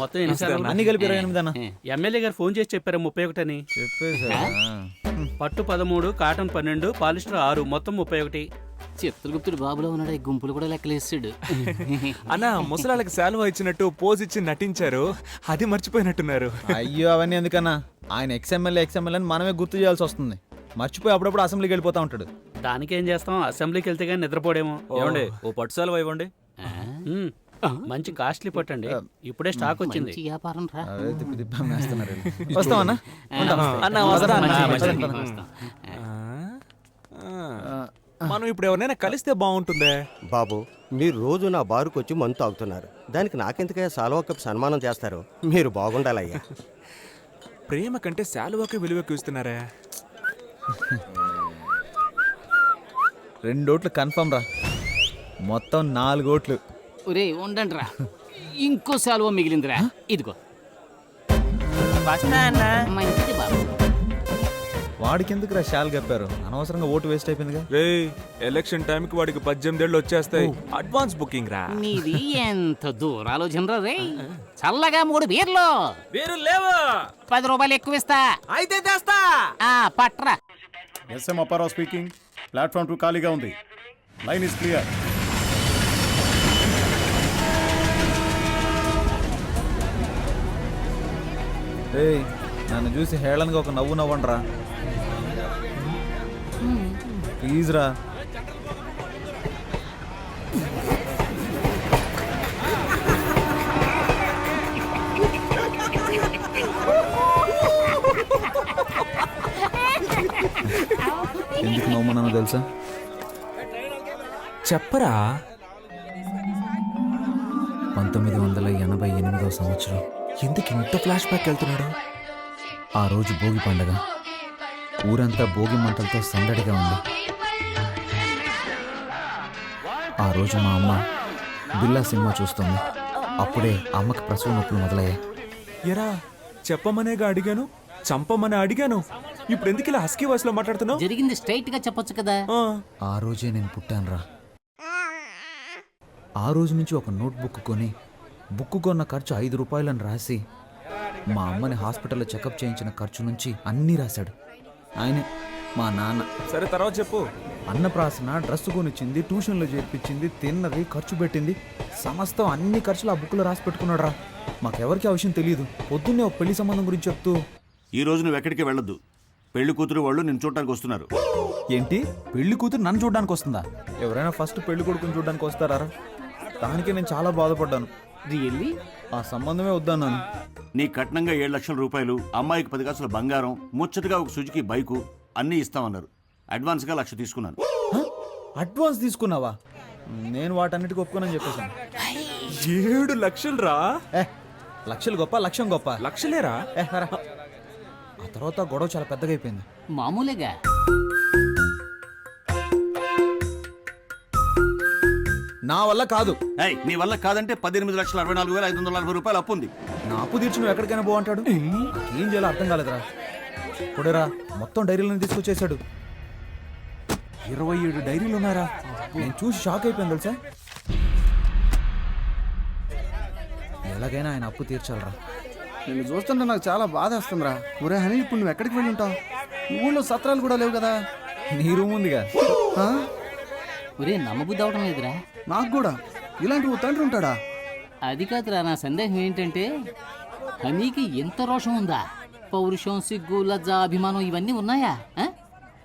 మొత్తం అన్ని కలిపి ఇరవై ఎనిమిది అన్న ఎమ్మెల్యే గారు ఫోన్ చేసి చెప్పారు ముప్పై ఒకటని? చెప్పేసా పట్టు పదమూడు కాటన్ పన్నెండు పాలిస్టర్ ఆరు మొత్తం ముప్పై ఒకటి. చిత్రగుప్తుడు బాబులో ఉన్నాడు ఈ గుంపులు కూడా లెక్కలేసాడు అన్న ముసలాళ్ళకి శాలువా ఇచ్చినట్టు పోజ్ ఇచ్చి నటించారు. అది మర్చిపోయినట్టున్నారు. అయ్యో అవన్నీ ఎందుకన్నా? ఆయన ఎక్స్ఎమ్మెల్యే ఎక్స్ఎమ్మెల్యే అని మనమే గుర్తు చేయాల్సి వస్తుంది. మర్చిపోయి అప్పుడప్పుడు అసెంబ్లీకి వెళ్ళిపోతా ఉంటాడు. దానికి ఏం చేస్తాం? అసెంబ్లీకి వెళ్తే కానీ నిద్రపోడేమో. ఏమండి ఓ పట్టు సెలవు ఇవ్వండి. మంచి కాస్ట్లీ పట్టండి ఇప్పుడే స్టాక్ వచ్చింది. మంచి వ్యాపారం రా. అవే తిప్పి తిప్పి అమ్మేస్తున్నారు వీళ్ళు. వస్తామన్నా ఉంటాం. అన్న వస్తా. అన్న. మంచిది, మంచిది. మంచిది, వస్తాం. ఆ, మనం ఇప్పుడు ఎవరినైనా కలిస్తే బాగుంటుందే? బాబు మీరు రోజు నా బారుకు వచ్చి మందు తాగుతున్నారు. దానికి నాకెందుకయ్యా సాల్వా కప్ సన్మానం చేస్తారు? మీరు బాగుండాలయ్యా. ప్రేమ కంటే శాలువాకి విలువ ఎక్కువ ఇస్తున్నారే. రెండు ఓట్లు కన్ఫర్మ్ రా. మొత్తం నాలుగు ఓట్లు. ఒరే ఉండండి రా ఇంకో సెలవు మిగిలిందిరా. ఇదిగో. మంచిది బాబు వాడికి ఎందుకు రా షాల్ కప్పారు? అనవసరంగా ఓటు వేస్ట్ అయిపోయిందిగా. రే ఎలక్షన్ టైంకి వాడికి పద్దెనిమిది ఏళ్ళు వచ్చేస్తాయి అడ్వాన్స్ బుకింగ్ రా నీది ఎంత దూరాలోచన రే? చల్లగా మూడు బీర్లు. వేరు లేవా? పది రూపాయలు ఎక్కువ ఇస్తా. అయితే తెస్తా. ఆ పట్రా. SM Apparao speaking. Platform two ఖాళీగా ఉంది. Line is clear. ఏయ్ నన్ను చూసి హేళనగా ఒక నవ్వు నవ్వండిరా. ప్లీజ్ రా. ఎందుకు నవ్వుమన్నానో తెలుసా? చెప్పరా? పంతొమ్మిది వందల ఎనభై ఎనిమిదవ సంవత్సరం. ఎందుకు ఇంత ఫ్లాష్ బ్యాక్ వెళ్తున్నాడు? ఆ రోజు భోగి పండగ. ఊరంతా భోగి మంటలతో సందడిగా ఉంది. ఆ రోజు మా అమ్మ బిల్లా సినిమా చూస్తుంది. అప్పుడే అమ్మకి ప్రసవ నొప్పులు మొదలయ్యాయి. ఎరా చెప్పమనేగా అడిగాను? చంపమని అడిగాను? ఇప్పుడు ఎందుకు ఇలా హస్కీ వాయిస్లో మాట్లాడుతున్నావు? జరిగింది స్ట్రైట్గా చెప్పొచ్చు కదా. ఆ, ఆ రోజే నేను పుట్టానురా. ఆ రోజు నుంచి ఒక నోట్ బుక్ కొని బుక్ కొన్న ఖర్చు ఐదు రూపాయలని రాసి మా అమ్మని హాస్పిటల్లో చెకప్ చేయించిన ఖర్చు నుంచి అన్నీ రాశాడు. ఆయనే మా నాన్న. సరే తర్వాత చెప్పు. అన్నప్రాసన డ్రెస్ కొనిచ్చింది ట్యూషన్లో చేర్పించింది తిన్నది ఖర్చు పెట్టింది. సమస్తం అన్ని ఖర్చులు ఆ బుక్లో రాసి పెట్టుకున్నాడు రా మాకెవరికి ఆ విషయం తెలియదు పొద్దున్నే ఒక పెళ్ళి సంబంధం గురించి చెప్తూ. ఈ రోజు నువ్వు ఎక్కడికి వెళ్ళొద్దు. పెళ్ళి కూతురు వాళ్ళు నిన్ను చూడటానికి వస్తున్నారు. ఏంటి? పెళ్ళి కూతురు నన్ను చూడడానికి వస్తుందా? ఎవరైనా ఫస్ట్ పెళ్ళి కొడుకుని చూడడానికి వస్తారా? రా? దానికే నేను చాలా బాధపడ్డాను. రియల్లీ ఆ సంబంధమే వద్దన్నాను నీ కట్నంగా ఏడు లక్షల రూపాయలు అమ్మాయికి పది కాసుల బంగారం ముచ్చటగా ఒక సుజుకి బైకు అన్నీ ఇస్తామన్నారు. అడ్వాన్స్గా లక్ష తీసుకున్నాను? అడ్వాన్స్ తీసుకున్నావా? నేను వాటన్నిటికీ ఒప్పుకోనని చెప్పేశాను. ఏడు లక్షలు రా? ఏ లక్షలు గొప్ప లక్ష్యం గొప్ప. లక్షలేరా? ఏ, రా. ఆ తర్వాత గొడవ చాలా పెద్దగా అయిపోయింది. మామూలుగా? నా వల్ల కాదు. ఏయ్ నీ వల్ల కాదంటే పద్దెనిమిది లక్షల అరవై నాలుగు వేల ఐదు వందల నలభై రూపాయలు అప్పు ఉంది. నా అప్పు తీర్చి నువ్వు ఎక్కడికైనా బాగుంటాడు ఏం? చేయాలో అర్థం కాలేదురా. కొడేరా మొత్తం డైరీలను తీసుకొచ్చేసాడు ఇరవై ఏడు డైరీలు ఉన్నారా నేను చూసి షాక్ అయిపోయాను తెలుసా? ఎలాగైనా ఆయన అప్పు తీర్చాలరా. నిన్ను చూస్తుంటే నాకు చాలా బాధ వస్తుందిరా. ఒరే హనీ ఇప్పుడు నువ్వు ఎక్కడికి వెళ్ళి ఉంటావు? ఊళ్ళో సత్రాలు కూడా లేవు కదా. నీ రూమ్ ఉందిగా. ఆ? ఒరే నమ్మబుద్ధి అవడం లేదురా. నాకు కూడా. ఇలాంటి ఓ తండ్రి ఉంటాడా? అది కాదురా నా సందేహం ఏంటంటే హనీకి ఎంత రోషం ఉందా? పౌరుషం సిగ్గు లజ్జ అభిమానం ఇవన్నీ ఉన్నాయా?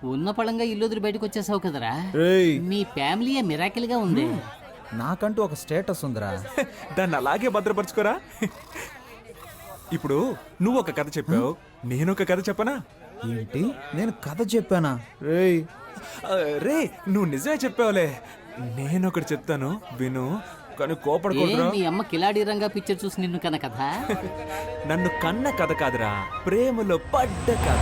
ఉన్న పళంగా ఇల్లు వదిలి బయటకు వచ్చేసావు కదరా? మీ ఫ్యామిలీ మిరాకిల్గా ఉంది నాకంటూ ఒక స్టేటస్ ఉందిరా. దాన్ని అలాగే భద్రపరచుకోరా? ఇప్పుడు నువ్వు ఒక కథ చెప్పావు. నేను ఒక కథ చెప్పనా? ఏంటి? నేను కథ చెప్పానా? ఆ, రే నువ్వు నిజమే చెప్పావులే. నేను ఒకటి చెప్తాను విను. కానీ కోపడకూడదురా. మీ అమ్మ కిలాడి రంగా పిక్చర్ చూసి నిన్ను కన కదా నన్ను కన్న కథ కాదురా ప్రేమలో పడ్డ కథ.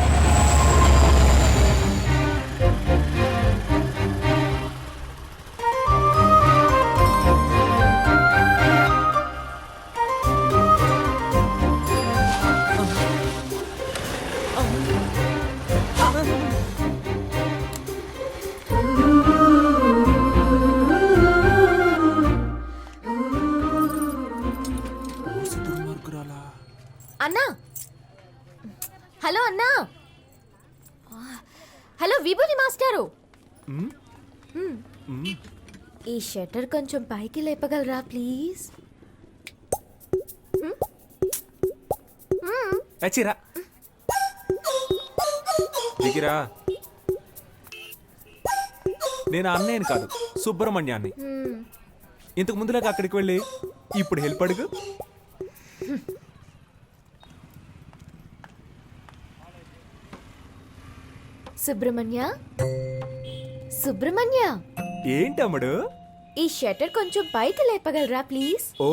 అన్నా. హలో విభూతి మాస్టారు. ఈ షట్టర్ కొంచెం పైకి లేపగలరా ప్లీజ్? అచ్చిరా దిగిరా. నేను అన్నయ్యని కాదు సుబ్రహ్మణ్యాన్ని. ఇంతకు ముందులాగా అక్కడికి వెళ్ళి ఇప్పుడు హెల్ప్ అడుగు. సుబ్రహ్మణ్య? సుబ్రహ్మణ్య? ఏంటమ్ముడు? ఈ షట్టర్ కొంచెం పైకి లేపగలరా ప్లీజ్? ఓ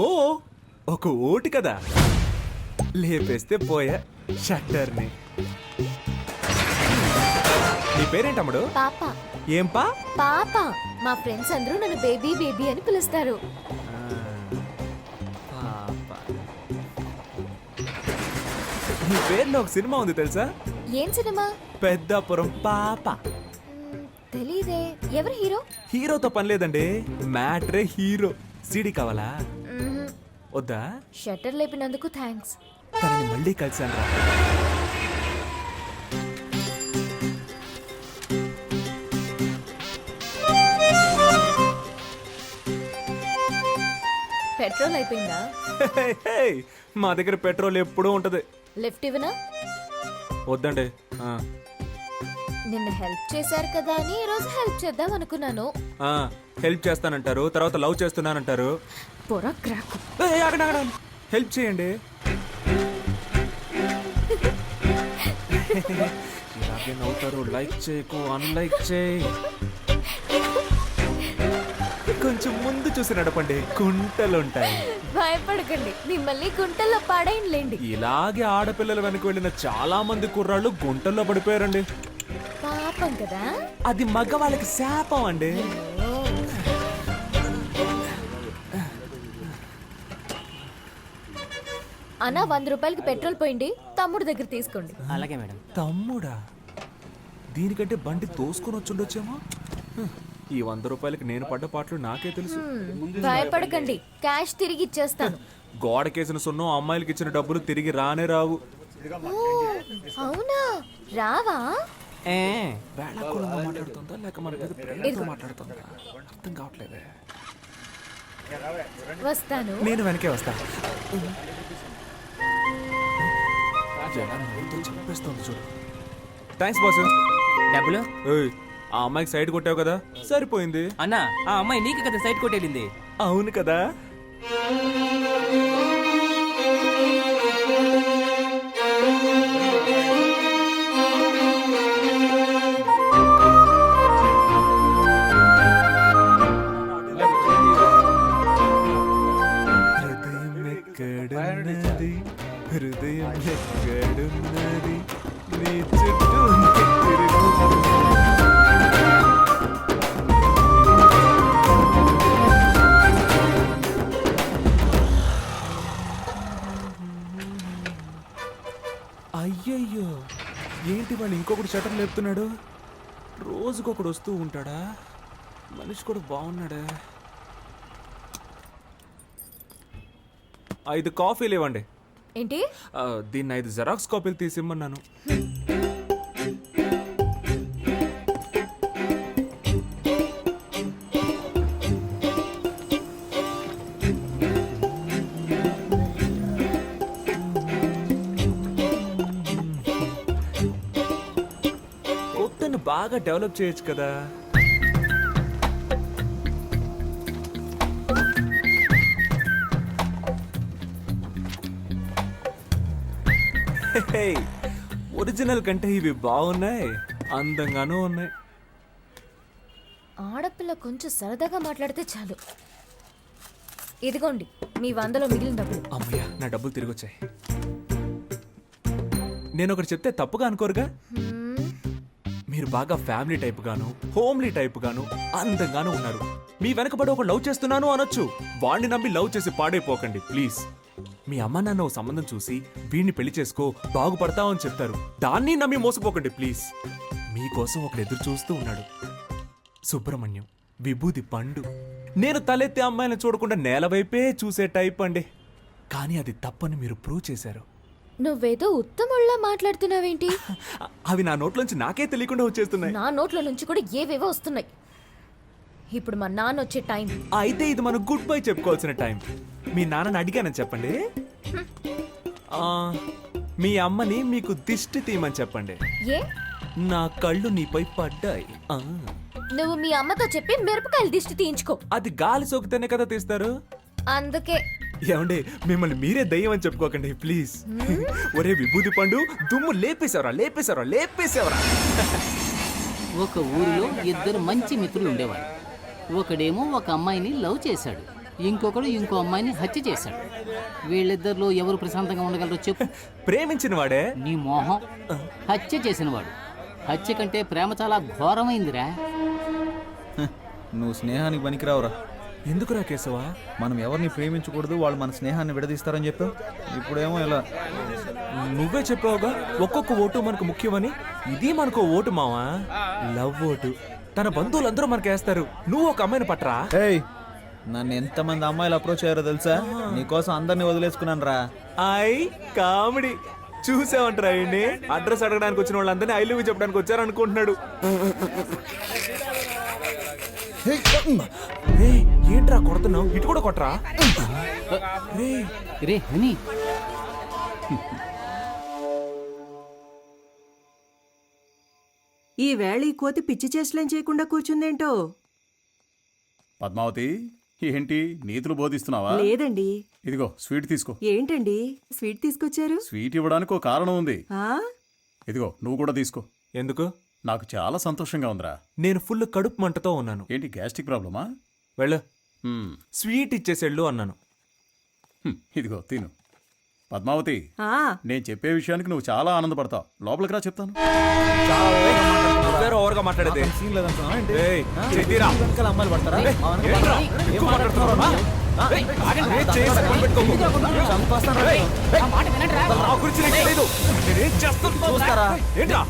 ఒక ఓటు కదా. లేపేస్తే పోయా షట్టర్ని. నీ పేరేంటమ్ముడు? పాప. ఏం పా పాప. మా ఫ్రెండ్స్ అందరూ నన్ను బేబీ బేబీ అని పిలుస్తారు. నీ పేరులో ఒక సినిమా ఉంది తెలుసా? ఏం సినిమా? పెద్దాపురం పాప. తెలీదే. ఎవరు హీరో? హీరోతో పని లేదండి. మ్యాట్రే హీరో. సిడి కావాలా. వద్దా? షట్టర్ లేపినందుకు థ్యాంక్స్. తనని మళ్ళీ కలిసాను రా పెట్రోల్ అయిపోయిందా? మా దగ్గర పెట్రోల్ ఎప్పుడూ ఉంటది. లిఫ్ట్ ఇవ్వనా? వద్దండి. నిన్న హెల్ప్ చేశారు కదా అని ఈరోజు హెల్ప్ చేద్దాం అనుకున్నాను. ఆ, హెల్ప్ చేస్తానంటారు తర్వాత లవ్ చేస్తున్నానంటారు. పొర క్రాక్. ఏయ్, ఆగండి, ఆగండి. హెల్ప్ చేయండి. ఇలాగే నవ్వుతారు లైక్ చేయకు అన్లైక్ చేయి. కొంచెం ముందు చూసి నడపండి కుంటలుంటాయి. భయపడకండి మిమ్మల్ని గుంటల్లో పాడేయండి ఇలాగే ఆడపిల్లల వెనక వెళ్ళిన చాలా మంది కుర్రాళ్ళు గుంటల్లో పడిపోయారండి. పాపం కదా? అది మగవాళ్ళకి శాపం అండి. అన్న వంద రూపాయలకి పెట్రోల్ పోయింది. తమ్ముడు దగ్గర తీసుకోండి. అలాగే మేడం. తమ్ముడా? దీనికంటే బండి తోసుకొని వచ్చుండొచ్చేమో? హ్మ్. ఈ వంద రూపాయలకి నేను పడ్డ పాటలు నాకే తెలుసు. భయపడకండి. క్యాష్ తిరిగి ఇచ్చేస్తాను. గోడకేసిన సున్నం అమ్మాయిలకి ఇచ్చిన డబ్బులు తిరిగి రానే రావు. ఓ, అవునా? రావా? వేళాకుళంగా మాట్లాడుతుందా? లేక మన మీద ప్రేమతో మాట్లాడుతుందా? అర్థం కావట్లేదే. వస్తాను. నేను వెనకే వస్తా. చెప్పేస్తుంది చూడు. థ్యాంక్స్ బాస్ డబ్బులు? ఏయ్, ఆ అమ్మాయికి సైడ్ కొట్టావు కదా? సరిపోయింది. అన్నా ఆ అమ్మాయి నీకు కదా సైట్ కొట్టేళ్ళింది అవును కదా. హృదయం ఎక్కడున్నది నీ చుట్టూ అయ్యయ్యో ఏంటి వాళ్ళు ఇంకొకటి షటర్ లేపుతున్నాడు? రోజుకొకడు వస్తూ ఉంటాడా? మనిషి కూడా బాగున్నాడా? ఐదు కాఫీలు ఇవ్వండి ఏంటి? ఆ, దీన్ని ఐదు జెరాక్స్ కాపీలు తీసిమ్మన్నాను. కొత్తను బాగా డెవలప్ చేయొచ్చు కదా. ఒరిజినల్ కంటే ఇవి బాగున్నాయి అందంగానూ ఉన్నాయి. ఆడపిల్ల కొంచెం సరదాగా మాట్లాడితే చాలు. ఇదిగోండి మీ వందలో మిగిలిన డబ్బులు. అమ్మయ్య నా డబ్బులు తిరిగి వచ్చాయి నేను ఒకటి చెప్తే తప్పుగా అనుకోరుగా? మీరు బాగా ఫ్యామిలీ టైప్ గాను హోమ్లీ టైప్ గాను అందంగాను ఉన్నారు. మీ వెనకబడి ఒక లవ్ చేస్తున్నాను అనొచ్చు. వాణ్ణి నమ్మి లవ్ చేసి పాడైపోకండి ప్లీజ్. మీ అమ్మ నాన్న ఓ సంబంధం చూసి వీడిని పెళ్ళి చేసుకో బాగుపడతావు అని చెప్తారు. దాన్ని నమ్మి మోసపోకండి ప్లీజ్. మీకోసం ఒకడు ఎదురు చూస్తూ ఉన్నాడు. సుబ్రహ్మణ్యం విభూది పండు. నేను తలెత్తే అమ్మాయిని చూడకుండా నేల వైపే చూసే టైప్ అండి. కానీ అది తప్పని మీరు ప్రూవ్ చేశారు. నువ్వేదో ఉత్తముళ్ళ మాట్లాడుతున్నావేంటి? అవి నా నోట్లోంచి నాకే తెలియకుండా వచ్చేస్తున్నాయి. నా నోట్ల నుంచి కూడా ఏవేవో వస్తున్నాయి. ఇప్పుడు మా నాన్న వచ్చే టైం. అయితే ఇది మనం గుడ్ బై చెప్పుకోవాల్సిన టైం. మీ నాన్నని అడిగానని చెప్పండి. ఆ, మీ అమ్మని మీకు దిష్టి తీయమని చెప్పండి. ఏ? నా కళ్ళు నీపై పడ్డాయి. ఆ, నువ్వు మీ అమ్మతో చెప్పి మిరపకాయలు దిష్టి తీయించుకో. అది గాలి సోకితేనే కదా తీస్తారు? అందుకే. ఏమండి మిమ్మల్ని మీరే దయ్యం అని చెప్పుకోకండి ప్లీజ్. ఒరే విభూతి పండు దుమ్ము లేపేశావరా లేపేశావరా లేపేశావరా. ఒక ఊరిలో ఇద్దరు మంచి మిత్రులు ఉండేవారు ఒకడేమో ఒక అమ్మాయిని లవ్ చేశాడు. ఇంకొకడు ఇంకో అమ్మాయిని హత్య చేశాడు. వీళ్ళిద్దరిలో ఎవరు ప్రశాంతంగా ఉండగలరో చెప్పు. ప్రేమించిన వాడే? నీ మోహం. హత్య చేసినవాడు హత్య కంటే ప్రేమ చాలా ఘోరమైందిరా. నువ్వు స్నేహానికి పనికిరావురా. ఎందుకురా కేశవా? మనం ఎవరిని ప్రేమించకూడదు వాళ్ళు మన స్నేహాన్ని విడదీస్తారని చెప్పావు. ఇప్పుడేమో ఇలా నువ్వే చెప్పావుగా ఒక్కొక్క ఓటు మనకు ముఖ్యమని. ఇది మనకు ఓటు మావా? Love vote. తన బంధువులందరూ మనకేస్తారు. నువ్వు ఒక అమ్మాయిని పట్టరా. ఏయ్ నన్ను ఎంతమంది అమ్మాయిలు అప్రోచ్ అయ్యారో తెలుసా? నీకోసం అందరినీ వదిలేసుకున్నాను రా. I comedy. చూసావంటరా అండి అడ్రస్ అడగడానికి వచ్చిన వాళ్ళందరినీ ఐ లవ్ చెప్పడానికి వచ్చారు అనుకుంటున్నాడు ఏంట్రా కొడుతున్నావు? ఇటు కూడా కొట్టరా? రే హనీ. ఈ వేళ ఈ కోతి పిచ్చి చేష్టలేం చేయకుండా కూర్చుందేంటో? పద్మావతి? ఏంటి నీతులు బోధిస్తున్నావా? లేదండి. ఇదిగో స్వీట్ తీసుకో. ఏంటండి? స్వీట్ తీసుకొచ్చారు? స్వీట్ ఇవ్వడానికి ఒక కారణం ఉంది. ఆ? ఇదిగో నువ్వు కూడా తీసుకో. ఎందుకు? నాకు చాలా సంతోషంగా ఉందిరా. నేను ఫుల్ కడుపు మంటతో ఉన్నాను. ఏంటి గ్యాస్ట్రిక్ ప్రాబ్లమా? వెళ్ళు. హ్మ్, స్వీట్ ఇచ్చేసేళ్ళు అన్నాను. హ్మ్, ఇదిగో తిను. పద్మావతి ఆ నేను చెప్పే విషయానికి నువ్వు చాలా ఆనందపడతావు లోపలికి రా చెప్తాను ఓవర్గా మాట్లాడేది సీన్ లేదనుకున్నావా ఏంటి? ఏయ్, ఆ? చెయ్యిరా. ఈ వెనకాల అమ్మాయిలు పడతారా మా వెనక ఏంట్రా? పడతారా? ఏం ఎక్కువ మాట్లాడుతున్నావు రా? ఆ? ఏ చేయి సగం పెట్టుకోకు. చంపేస్తాను రా. నా గురించి నీకు తెలీదు. నేనేం చేస్తున్నానో చూస్తారా? హీరో?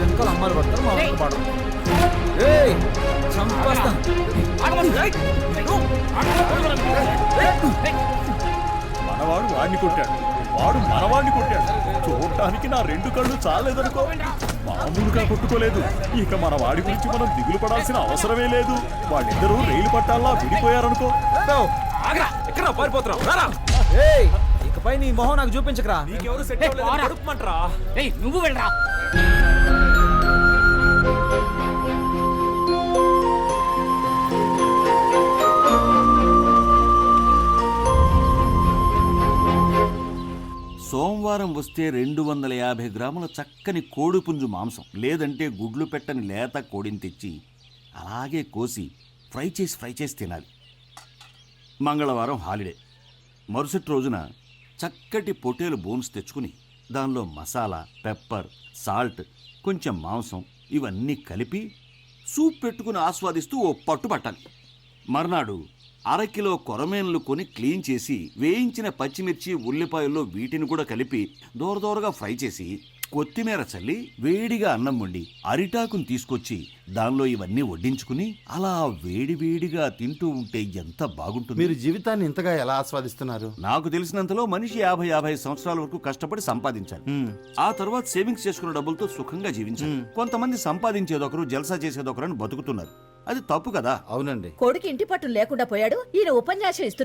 వెనకాల అమ్మాయిలు పడతారు మా పడరు. చంపేస్తాను. మనవాడు వాడిని కొట్టాడు. వాడు మనవాడిని కొట్టాడు. చూడటానికి నా రెండు కళ్ళు చాలేదనుకో. మామూలుగా కొట్టుకోలేదు. ఇక మన వాడి గురించి మనం దిగులు పడాల్సిన అవసరమే లేదు. వాళ్ళిద్దరూ రైలు పట్టాల్లా విడిపోయారనుకో. ఆగరా, ఎక్కడ పారిపోతున్నావు. ఇకపై నీ మొహం నాకు చూపించకరా. నీకెవరు సెట్ అవ్వలేదు? కడుపుమంటరా ఏయ్ నువ్వు వెళ్ళరా. సోమవారం వస్తే రెండు వందల యాభై గ్రాముల చక్కని కోడిపుంజు మాంసం లేదంటే గుడ్లు పెట్టని లేత కోడిని తెచ్చి అలాగే కోసి ఫ్రై చేసి ఫ్రై చేసి తినాలి. మంగళవారం హాలిడే. మరుసటి రోజున చక్కటి పొటేలు బోన్స్ తెచ్చుకుని దానిలో మసాలా పెప్పర్ సాల్ట్ కొంచెం మాంసం ఇవన్నీ కలిపి సూప్ పెట్టుకుని ఆస్వాదిస్తూ ఓ పట్టు పట్టాలి మర్నాడు అరకిలో కొరమేన్లు కొని క్లీన్ చేసి వేయించిన పచ్చిమిర్చి ఉల్లిపాయల్లో వీటిని కూడా కలిపి దూరదూరగా ఫ్రై చేసి కొత్తిమీర చల్లి వేడిగా అన్నం వండి అరిటాకుని తీసుకొచ్చి దానిలో ఇవన్నీ వడ్డించుకుని అలా వేడి వేడిగా తింటూ ఉంటే ఎంత బాగుంటుంది. మీరు జీవితాన్ని ఇంతగా ఎలా ఆస్వాదిస్తున్నారు? నాకు తెలిసినంతలో మనిషి యాభై యాభై సంవత్సరాల వరకు కష్టపడి సంపాదించాలి. ఆ తర్వాత సేవింగ్స్ చేసుకున్న డబ్బులతో సుఖంగా జీవించాలి. కొంతమంది సంపాదించేదొకరు జల్సా చేసేదొకరు అని బతుకుతున్నారు. అది తప్పు కదా. అవునండి. కొడుకు ఇంటి పట్టు లేకుండా పోయాడు ఈయన ఉపన్యాసం ఇస్తున్నాడు